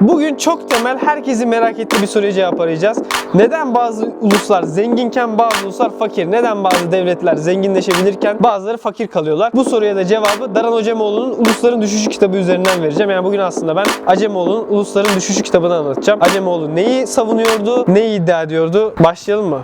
Bugün çok temel, herkesin merak ettiği bir soruya cevap arayacağız. Neden bazı uluslar zenginken bazı uluslar fakir? Neden bazı devletler zenginleşebilirken bazıları fakir kalıyorlar? Bu soruya da cevabı Daran Acemoğlu'nun Ulusların Düşüşü kitabı üzerinden vereceğim. Yani bugün aslında ben Acemoğlu'nun Ulusların Düşüşü kitabını anlatacağım. Acemoğlu neyi savunuyordu, neyi iddia ediyordu? Başlayalım mı?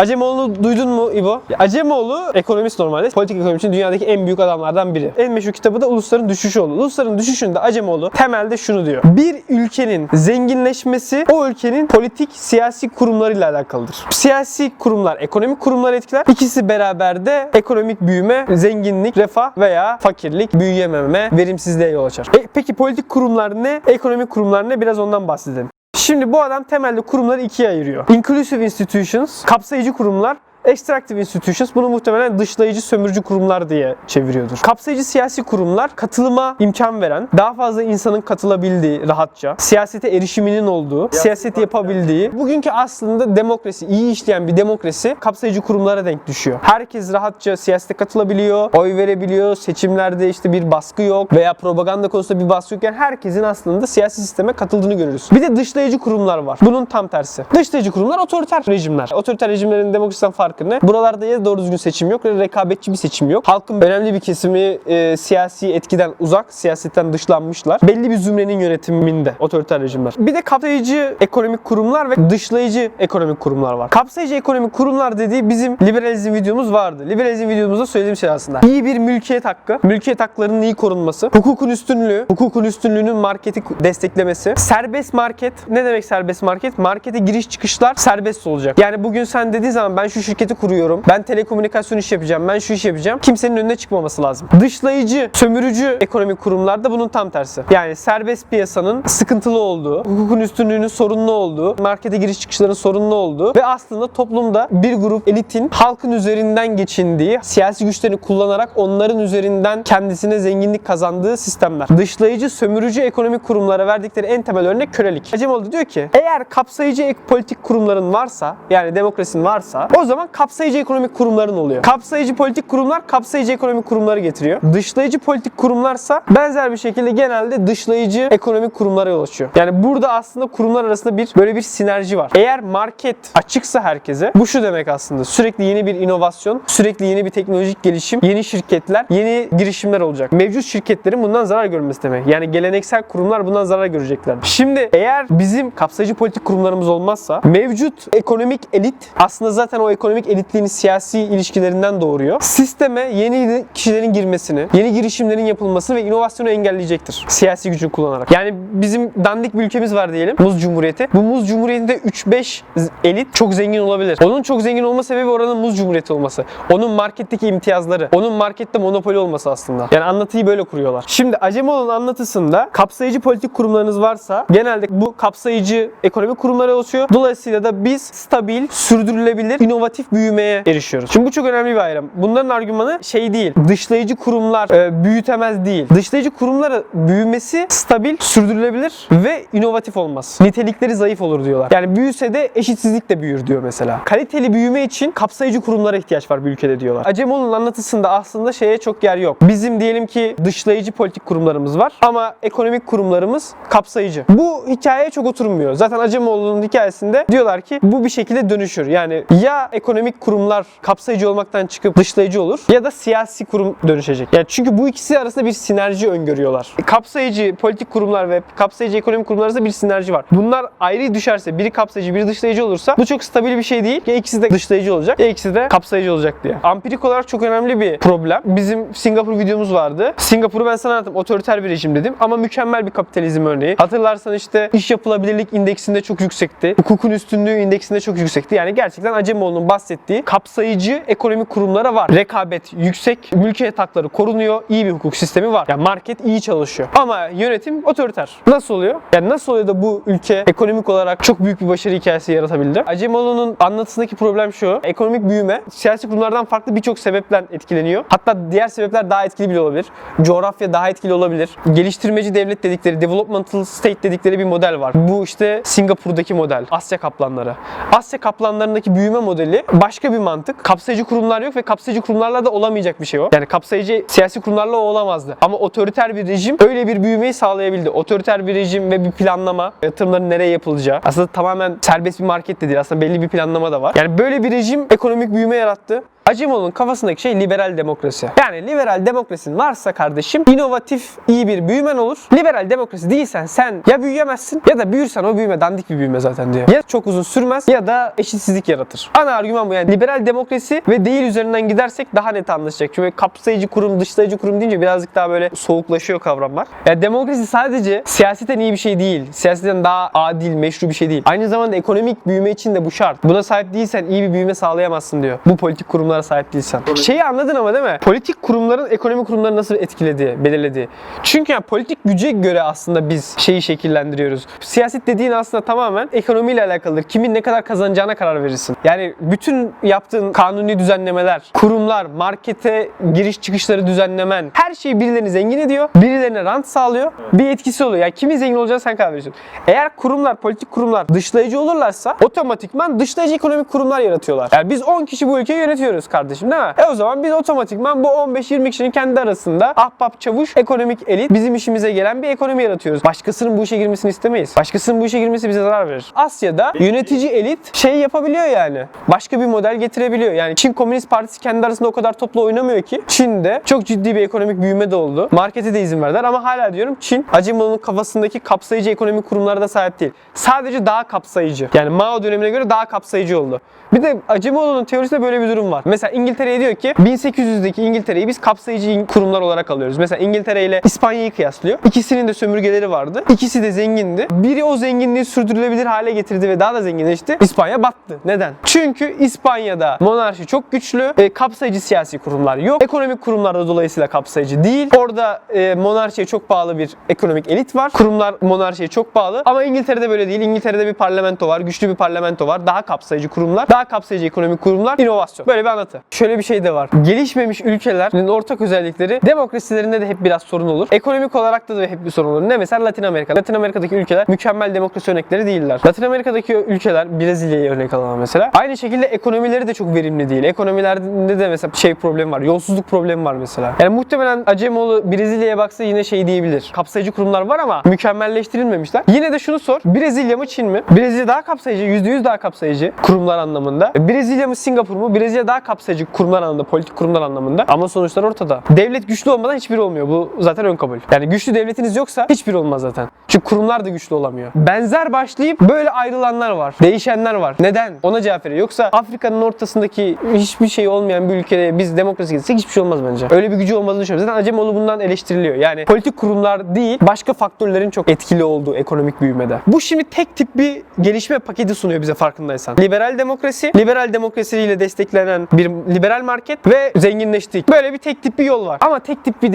Acemoğlu duydun mu İbo? Acemoğlu ekonomist normalde. Politik ekonomi için dünyadaki en büyük adamlardan biri. En meşhur kitabı da Ulusların Düşüşü oldu. Ulusların Düşüşü'nde Acemoğlu temelde şunu diyor. Bir ülkenin zenginleşmesi o ülkenin politik siyasi kurumlarıyla alakalıdır. Siyasi kurumlar ekonomik kurumlar etkiler. İkisi beraber de ekonomik büyüme, zenginlik, refah veya fakirlik, büyüyememe, verimsizliğe yol açar. E, peki politik kurumlar ne? Ekonomik kurumlar ne? Biraz ondan bahsedelim. Şimdi bu adam temelde kurumları ikiye ayırıyor. Inclusive institutions, kapsayıcı kurumlar, Extractive institutions bunu muhtemelen dışlayıcı sömürücü kurumlar diye çeviriyordur. Kapsayıcı siyasi kurumlar katılıma imkan veren, daha fazla insanın katılabildiği rahatça, siyasete erişiminin olduğu, siyaset yapabildiği, bugünkü aslında demokrasi, iyi işleyen bir demokrasi kapsayıcı kurumlara denk düşüyor. Herkes rahatça siyasete katılabiliyor, oy verebiliyor, seçimlerde işte bir baskı yok veya propaganda konusunda bir baskı yokken herkesin aslında siyasi sisteme katıldığını görürüz. Bir de dışlayıcı kurumlar var. Bunun tam tersi. Dışlayıcı kurumlar otoriter rejimler. Otoriter rejimlerin demokrasiden farkı ne? Buralarda ya doğru düzgün seçim yok ya rekabetçi bir seçim yok. Halkın önemli bir kesimi e, siyasi etkiden uzak, siyasetten dışlanmışlar. Belli bir zümrenin yönetiminde otoriter rejimler. Bir de kapsayıcı ekonomik kurumlar ve dışlayıcı ekonomik kurumlar var. Kapsayıcı ekonomik kurumlar dediği bizim liberalizm videomuz vardı. Liberalizm videomuzda söylediğim şey aslında. İyi bir mülkiyet hakkı, mülkiyet haklarının iyi korunması, hukukun üstünlüğü, hukukun üstünlüğünün marketi desteklemesi, serbest market. Ne demek serbest market? Markete giriş çıkışlar serbest olacak. Yani bugün sen dediğin zaman ben şu şirketi kuruyorum, ben telekomünikasyon iş yapacağım, ben şu iş yapacağım. Kimsenin önüne çıkmaması lazım. Dışlayıcı, sömürücü ekonomik kurumlarda bunun tam tersi. Yani serbest piyasanın sıkıntılı olduğu, hukukun üstünlüğünün sorunlu olduğu, markete giriş çıkışların sorunlu olduğu ve aslında toplumda bir grup elitin halkın üzerinden geçindiği, siyasi güçlerini kullanarak onların üzerinden kendisine zenginlik kazandığı sistemler. Dışlayıcı, sömürücü ekonomik kurumlara verdikleri en temel örnek kölelik. Acemoğlu diyor ki eğer kapsayıcı ek politik kurumların varsa yani demokrasinin varsa o zaman kapsayıcı ekonomik kurumların oluyor. Kapsayıcı politik kurumlar kapsayıcı ekonomik kurumları getiriyor. Dışlayıcı politik kurumlarsa benzer bir şekilde genelde dışlayıcı ekonomik kurumlara yol açıyor. Yani burada aslında kurumlar arasında bir böyle bir sinerji var. Eğer market açıksa herkese bu şu demek aslında. Sürekli yeni bir inovasyon, sürekli yeni bir teknolojik gelişim, yeni şirketler, yeni girişimler olacak. Mevcut şirketlerin bundan zarar görmesi demek. Yani geleneksel kurumlar bundan zarar görecekler. Şimdi eğer bizim kapsayıcı politik kurumlarımız olmazsa mevcut ekonomik elit aslında zaten o ekonomik elitliğin siyasi ilişkilerinden doğuruyor. Sisteme yeni kişilerin girmesini, yeni girişimlerin yapılmasını ve inovasyonu engelleyecektir. Siyasi gücünü kullanarak. Yani bizim dandik bir ülkemiz var diyelim. Muz Cumhuriyeti. Bu Muz Cumhuriyeti'nde 3-5 elit çok zengin olabilir. Onun çok zengin olma sebebi oranın Muz Cumhuriyeti olması. Onun marketteki imtiyazları. Onun markette monopoli olması aslında. Yani anlatıyı böyle kuruyorlar. Şimdi Acemoğlu'nun anlatısında kapsayıcı politik kurumlarınız varsa genelde bu kapsayıcı ekonomik kurumlara oluşuyor. Dolayısıyla da biz stabil, sürdürülebilir, inovatif büyümeye erişiyoruz. Şimdi bu çok önemli bir ayrım. Bunların argümanı şey değil. Dışlayıcı kurumlar e, büyütemez değil. Dışlayıcı kurumların büyümesi stabil, sürdürülebilir ve inovatif olmaz. Nitelikleri zayıf olur diyorlar. Yani büyüse de eşitsizlik de büyür diyor mesela. Kaliteli büyüme için kapsayıcı kurumlara ihtiyaç var bir ülkede diyorlar. Acemoğlu'nun anlatısında aslında şeye çok yer yok. Bizim diyelim ki dışlayıcı politik kurumlarımız var ama ekonomik kurumlarımız kapsayıcı. Bu hikayeye çok oturmuyor. Zaten Acemoğlu'nun hikayesinde diyorlar ki bu bir şekilde dönüşür. Yani ya ekonomik kurumlar kapsayıcı olmaktan çıkıp dışlayıcı olur ya da siyasi kurum dönüşecek. Yani çünkü bu ikisi arasında bir sinerji öngörüyorlar. Kapsayıcı politik kurumlar ve kapsayıcı ekonomik kurumlar arasında bir sinerji var. Bunlar ayrı düşerse biri kapsayıcı biri dışlayıcı olursa bu çok stabil bir şey değil. Ya ikisi de dışlayıcı olacak ya ikisi de kapsayıcı olacak diye. Ampirik olarak çok önemli bir problem. Bizim Singapur videomuz vardı. Singapur'u ben sana anlattım. Otoriter bir rejim dedim ama mükemmel bir kapitalizm örneği. Hatırlarsan işte iş yapılabilirlik indeksinde çok yüksekti. Hukukun üstünlüğü indeksinde çok yüksekti. Yani gerçekten Acemoğlu'nun bahsettiği kapsayıcı ekonomik kurumlara var. Rekabet yüksek, mülkiyet hakları korunuyor, iyi bir hukuk sistemi var. Yani market iyi çalışıyor. Ama yönetim otoriter. Nasıl oluyor? Yani nasıl oluyor da bu ülke ekonomik olarak çok büyük bir başarı hikayesi yaratabildi? Acemoğlu'nun anlatısındaki problem şu. Ekonomik büyüme siyasi kurumlardan farklı birçok sebepten etkileniyor. Hatta diğer sebepler daha etkili bile olabilir. Coğrafya daha etkili olabilir. Geliştirmeci devlet dedikleri, developmental state dedikleri bir model var. Bu işte Singapur'daki model. Asya kaplanları. Asya kaplanlarındaki büyüme modeli başka bir mantık. Kapsayıcı kurumlar yok ve kapsayıcı kurumlarla da olamayacak bir şey o. Yani kapsayıcı siyasi kurumlarla o olamazdı. Ama otoriter bir rejim öyle bir büyümeyi sağlayabildi. Otoriter bir rejim ve bir planlama, yatırımların nereye yapılacağı. Aslında tamamen serbest bir market de değil. Aslında belli bir planlama da var. Yani böyle bir rejim ekonomik büyüme yarattı. Acemoğlu'nun kafasındaki şey liberal demokrasi. Yani liberal demokrasin varsa kardeşim inovatif iyi bir büyümen olur. Liberal demokrasi değilsen sen ya büyüyemezsin ya da büyürsen o büyüme dandik bir büyüme zaten diyor. Ya çok uzun sürmez ya da eşitsizlik yaratır. Ana argüman bu yani liberal demokrasi ve değil üzerinden gidersek daha net anlaşacak. Çünkü kapsayıcı kurum, dışlayıcı kurum deyince birazcık daha böyle soğuklaşıyor kavramlar. Yani demokrasi sadece siyaseten iyi bir şey değil. Siyaseten daha adil, meşru bir şey değil. Aynı zamanda ekonomik büyüme için de bu şart. Buna sahip değilsen iyi bir büyüme sağlayamazsın diyor. Bu politik kurumlara sahip değilsen. Şeyi anladın ama değil mi? Politik kurumların ekonomik kurumları nasıl etkilediği, belirlediği. Çünkü yani politik güce göre aslında biz şeyi şekillendiriyoruz. Siyaset dediğin aslında tamamen ekonomiyle alakalıdır. Kimin ne kadar kazanacağına karar verirsin. Yani bütün yaptığın kanuni düzenlemeler, kurumlar, markete giriş çıkışları düzenlemen her şeyi birilerini zengin ediyor, birilerine rant sağlıyor. Bir etkisi oluyor. Yani kimin zengin olacağını sen karar veriyorsun. Eğer kurumlar, politik kurumlar dışlayıcı olurlarsa otomatikman dışlayıcı ekonomik kurumlar yaratıyorlar. Yani biz 10 kişi bu ülkeyi yönetiyoruz kardeşim değil mi? E o zaman biz otomatikman bu 15-20 kişinin kendi arasında ahbap çavuş ekonomik elit bizim işimize gelen bir ekonomi yaratıyoruz. Başkasının bu işe girmesini istemeyiz. Başkasının bu işe girmesi bize zarar verir. Asya'da yönetici elit şey yapabiliyor yani. Başka bir model getirebiliyor. Yani Çin Komünist Partisi kendi arasında o kadar toplu oynamıyor ki. Çin'de çok ciddi bir ekonomik büyüme de oldu. Markete de izin verdiler ama hala diyorum Çin Acemoğlu'nun kafasındaki kapsayıcı ekonomik kurumlara da sahip değil. Sadece daha kapsayıcı. Yani Mao dönemine göre daha kapsayıcı oldu. Bir de Acemoğlu'nun teorisinde böyle bir durum var. Mesela İngiltere'ye diyor ki 1800'deki İngiltere'yi biz kapsayıcı kurumlar olarak alıyoruz. Mesela İngiltere ile İspanya'yı kıyaslıyor. İkisinin de sömürgeleri vardı. İkisi de zengindi. Biri o zenginliği sürdürülebilir hale getirdi ve daha da zenginleşti. İspanya battı. Neden? Çünkü İspanya'da monarşi çok güçlü. E, kapsayıcı siyasi kurumlar yok. Ekonomik kurumlar da dolayısıyla kapsayıcı değil. Orada e, monarşiye çok bağlı bir ekonomik elit var. Kurumlar monarşiye çok bağlı. Ama İngiltere'de böyle değil. İngiltere'de bir parlamento var. Güçlü bir parlamento var. Daha kapsayıcı kurumlar. Daha kapsayıcı ekonomik kurumlar. inovasyon. Böyle bir anlatı. Şöyle bir şey de var. Gelişmemiş ülkelerin ortak özellikleri demokrasilerinde de hep biraz sorun olur. Ekonomik olarak da, da hep bir sorun olur. Ne mesela Latin Amerika. Latin Amerika'daki ülkeler mükemmel demokrasi örnekleri değiller. Latin Amerika'daki ülkeler Brezilya'yı örnek alalım mesela. Aynı şekilde ekonomileri de çok verimli değil. Ekonomilerinde de mesela şey problemi var. Yolsuzluk problemi var mesela. Yani muhtemelen Acemoğlu Brezilya'ya baksa yine şey diyebilir. Kapsayıcı kurumlar var ama mükemmelleştirilmemişler. Yine de şunu sor. Brezilya mı Çin mi? Brezilya daha kapsayıcı, %100 daha kapsayıcı kurumlar anlamında. Brezilya mı Singapur mu? Brezilya daha kapsayıcı kurumlar anlamında, politik kurumlar anlamında. Ama sonuçlar ortada. Devlet güçlü olmadan hiçbiri olmuyor. Bu zaten ön kabul. Yani güçlü devletiniz yoksa hiçbir olmaz zaten. Çünkü kurumlar da güçlü olamıyor. Benzer başlayıp böyle ayrılanlar var. Değişenler var. Neden? Ona cevap veriyor. Yoksa Afrika'nın ortasındaki hiçbir şey olmayan bir ülkede biz demokrasi gitsek hiçbir şey olmaz bence. Öyle bir gücü olmadığını düşünüyorum. Zaten Acemoğlu bundan eleştiriliyor. Yani politik kurumlar değil, başka faktörlerin çok etkili olduğu ekonomik büyümede. Bu şimdi tek tip bir gelişme paketi sunuyor bize farkındaysan. Liberal demokrasi, liberal demokrasiyle desteklenen bir liberal market ve zenginleştik. Böyle bir tek tip bir yol var. Ama tek tip bir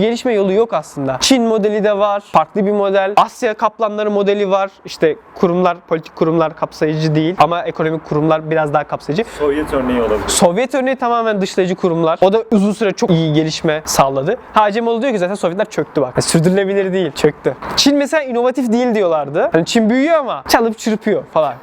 gelişme yolu yok aslında. Çin modeli de var, farklı bir model. Asya kaplanları modeli var. İşte kurumlar, politik kurumlar kapsayıcı değil ama ekonomik kurumlar biraz daha kapsayıcı. Sovyet örneği olabilir. Sovyet örneği tamamen dışlayıcı kurumlar. O da uzun süre çok iyi gelişme sağladı. Hacemoğlu diyor ki zaten Sovyetler çöktü bak. Yani sürdürülebilir değil, çöktü. Çin mesela inovatif değil diyorlardı. Hani Çin büyüyor ama çalıp çırpıyor falan.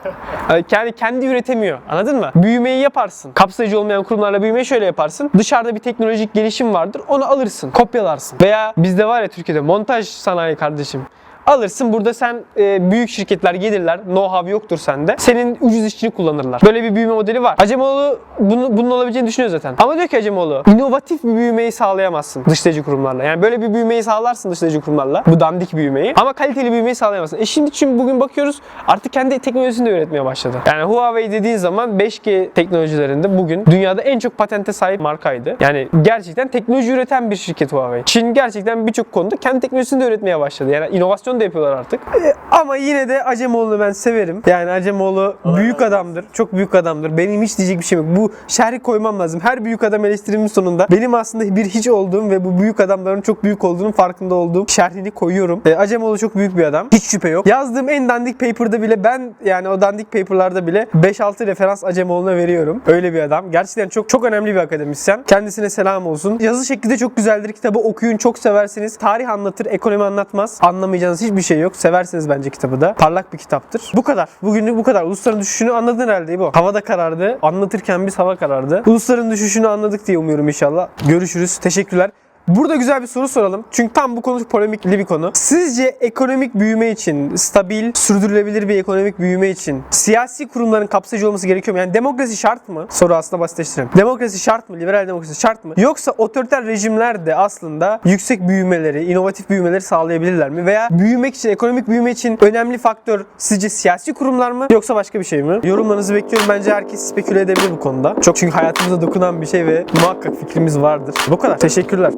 Yani kendi, kendi üretemiyor. Anladın mı? Büyümeyi yaparsın. Kapsayıcı olmayan kurumlarla büyümeyi şöyle yaparsın. Dışarıda bir teknolojik gelişim vardır. Onu alırsın, kopyalarsın. Veya bizde var ya Türkiye'de montaj sanayi kardeşim. Alırsın burada sen e, büyük şirketler gelirler. Know-how yoktur sende. Senin ucuz işçini kullanırlar. Böyle bir büyüme modeli var. Acemoğlu bunu, bunun olabileceğini düşünüyor zaten. Ama diyor ki Acemoğlu inovatif bir büyümeyi sağlayamazsın dışlayıcı kurumlarla. Yani böyle bir büyümeyi sağlarsın dışlayıcı kurumlarla. Bu dandik büyümeyi. Ama kaliteli büyümeyi sağlayamazsın. E şimdi çünkü bugün bakıyoruz artık kendi teknolojisini de üretmeye başladı. Yani Huawei dediğin zaman 5G teknolojilerinde bugün dünyada en çok patente sahip markaydı. Yani gerçekten teknoloji üreten bir şirket Huawei. Çin gerçekten birçok konuda kendi teknolojisini de üretmeye başladı. Yani inovasyon da yapıyorlar artık. E, ama yine de Acemoğlu'nu ben severim. Yani Acemoğlu büyük adamdır. Çok büyük adamdır. Benim hiç diyecek bir şeyim yok. Bu şerhi koymam lazım. Her büyük adam eleştirimin sonunda benim aslında bir hiç olduğum ve bu büyük adamların çok büyük olduğunun farkında olduğum şerhini koyuyorum. E, Acemoğlu çok büyük bir adam. Hiç şüphe yok. Yazdığım en dandik paper'da bile ben yani o dandik paper'larda bile 5-6 referans Acemoğlu'na veriyorum. Öyle bir adam. Gerçekten çok çok önemli bir akademisyen. Kendisine selam olsun. Yazı şekli de çok güzeldir. Kitabı okuyun çok seversiniz. Tarih anlatır, ekonomi anlatmaz. Anlamayacağınız anlatacağınız hiçbir şey yok. Seversiniz bence kitabı da. Parlak bir kitaptır. Bu kadar. Bugünlük bu kadar. Ulusların düşüşünü anladın herhalde bu. Havada karardı. Anlatırken biz hava karardı. Ulusların düşüşünü anladık diye umuyorum inşallah. Görüşürüz. Teşekkürler. Burada güzel bir soru soralım. Çünkü tam bu konu polemikli bir konu. Sizce ekonomik büyüme için, stabil, sürdürülebilir bir ekonomik büyüme için siyasi kurumların kapsayıcı olması gerekiyor mu? Yani demokrasi şart mı? Soru aslında basitleştirelim. Demokrasi şart mı? Liberal demokrasi şart mı? Yoksa otoriter rejimler de aslında yüksek büyümeleri, inovatif büyümeleri sağlayabilirler mi? Veya büyümek için, ekonomik büyüme için önemli faktör sizce siyasi kurumlar mı? Yoksa başka bir şey mi? Yorumlarınızı bekliyorum. Bence herkes speküle edebilir bu konuda. Çok çünkü hayatımıza dokunan bir şey ve muhakkak fikrimiz vardır. Bu kadar. Teşekkürler.